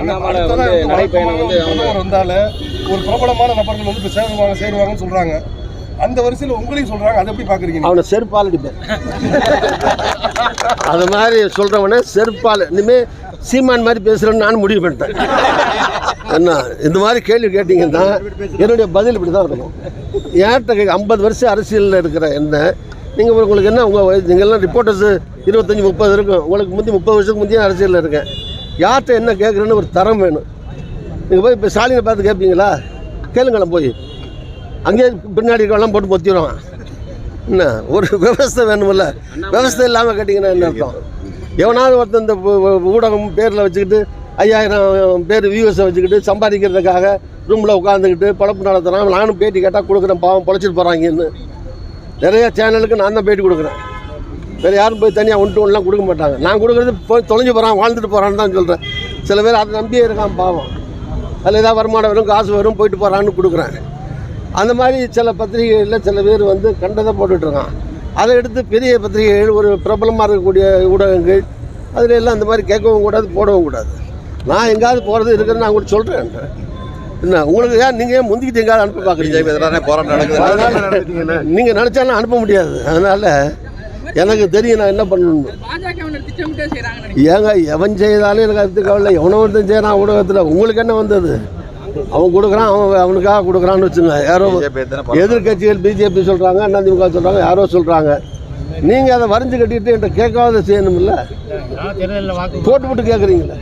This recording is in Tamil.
அண்ணாமலை வந்து நடைப்பயணம் வந்து அவங்க பிரதமர் வந்தால ஒரு பிரபலமான நபர்கள் வந்து இப்போ சேருவாங்க சேருவாங்கன்னு சொல்றாங்க. அந்த வரிசையில் உங்களையும் சொல்றாங்க. அதை எப்படி பாக்குறீங்க அவனை செருப்பால் அடிப்பேன். அது மாதிரி சொல்கிறவனே செருப்பால். இனிமேல் சீமான் மாதிரி பேசுகிறேன்னு நான் முடிவு பண்ணிட்டேன். என்ன இந்த மாதிரி கேள்வி கேட்டிங்கன்னா என்னுடைய பதில் இப்படி தான் இருக்கும். ஏன்ட்ட ஐம்பது வருஷம் அரசியலில் இருக்கிற என்ன நீங்கள் உங்களுக்கு என்ன உங்கள் நீங்கள்லாம் ரிப்போர்ட்டர்ஸு இருபத்தஞ்சி முப்பது இருக்கும். உங்களுக்கு முந்தி முப்பது வருஷத்துக்கு முந்தைய அரசியலில் இருக்கேன். யார்கிட்ட என்ன கேட்குறேன்னு ஒரு தரம் வேணும். நீங்கள் போய் இப்போ ஸ்டாலினை பார்த்து கேட்பீங்களா? கேளுங்களேன் போய். அங்கேயே பின்னாடி இருக்கவெல்லாம் போட்டு பொத்திடுவான். என்ன? ஒரு விவசாய வேணுமில்ல விவசாயம் இல்லாமல் கேட்டிங்கன்னா என்ன அர்த்தம்? எவனாவது ஒருத்தன் இந்த ஊடகம் பேரில் வச்சுக்கிட்டு ஐயாயிரம் பேர் வியூஸை வச்சுக்கிட்டு சம்பாதிக்கிறதுக்காக ரூமில் உட்காந்துக்கிட்டு பழப்பு நடத்துகிறான் நானும் பேட்டி கேட்டால் கொடுக்குறேன். பாவம் பொழைச்சிட்டு போகிறாங்கன்னு நிறைய சேனலுக்கு நான் தான் பேட்டி கொடுக்குறேன். வேறு யாரும் போய் தனியாக ஒன்று ஒன்றுலாம் கொடுக்க மாட்டாங்க. நான் கொடுக்குறது போய் தொலைஞ்சு போகிறான் வாழ்ந்துட்டு போகிறான்னு தான் சொல்கிறேன் சில பேர் அதை நம்பியே இருக்கான் பாவம். அதில் ஏதாவது வருமானம் வரும் காசு வரும் போயிட்டு போகிறான்னு கொடுக்குறேன். அந்த மாதிரி சில பத்திரிகைகளில் சில பேர் வந்து கண்டதை போட்டுட்ருக்கான் அதை எடுத்து பெரிய பத்திரிகைகள் ஒரு பிரபலமாக இருக்கக்கூடிய ஊடகங்கள் அதில் எல்லாம் அந்த மாதிரி கேட்கவும் கூடாது போடவும் கூடாது. நான் எங்கேயாவது போகிறது இருக்குன்னு நான் கூட சொல்கிறேன் என்ன உங்களுக்கு ஏன் நீங்கள் ஏன் முந்திக்கிட்டு எங்கேயாவது அனுப்ப பார்க்குறீங்க? போராட்டம் நடக்குது. நீங்கள் நினச்சாலும் அனுப்ப முடியாது. அதனால் எனக்கு தெரியும் நான் என்ன பண்ணணும். ஏங்க எவன் செய்தாலும் எனக்கு அது கவலை எவனோ ஒருத்தன் செய்யறான் ஊடகத்தில். உங்களுக்கு என்ன வந்தது? அவன் கொடுக்குறான் அவன் அவனுக்காக கொடுக்குறான்னு வச்சுங்க. யாரோ எதிர்கட்சிகள் பிஜேபி சொல்கிறாங்க அதிமுக சொல்கிறாங்க யாரோ சொல்கிறாங்க நீங்கள் அதை வரைஞ்சு கட்டிட்டு என்கிட்ட கேட்காத செய்யணும்ல? போட்டு போட்டு கேட்குறீங்களே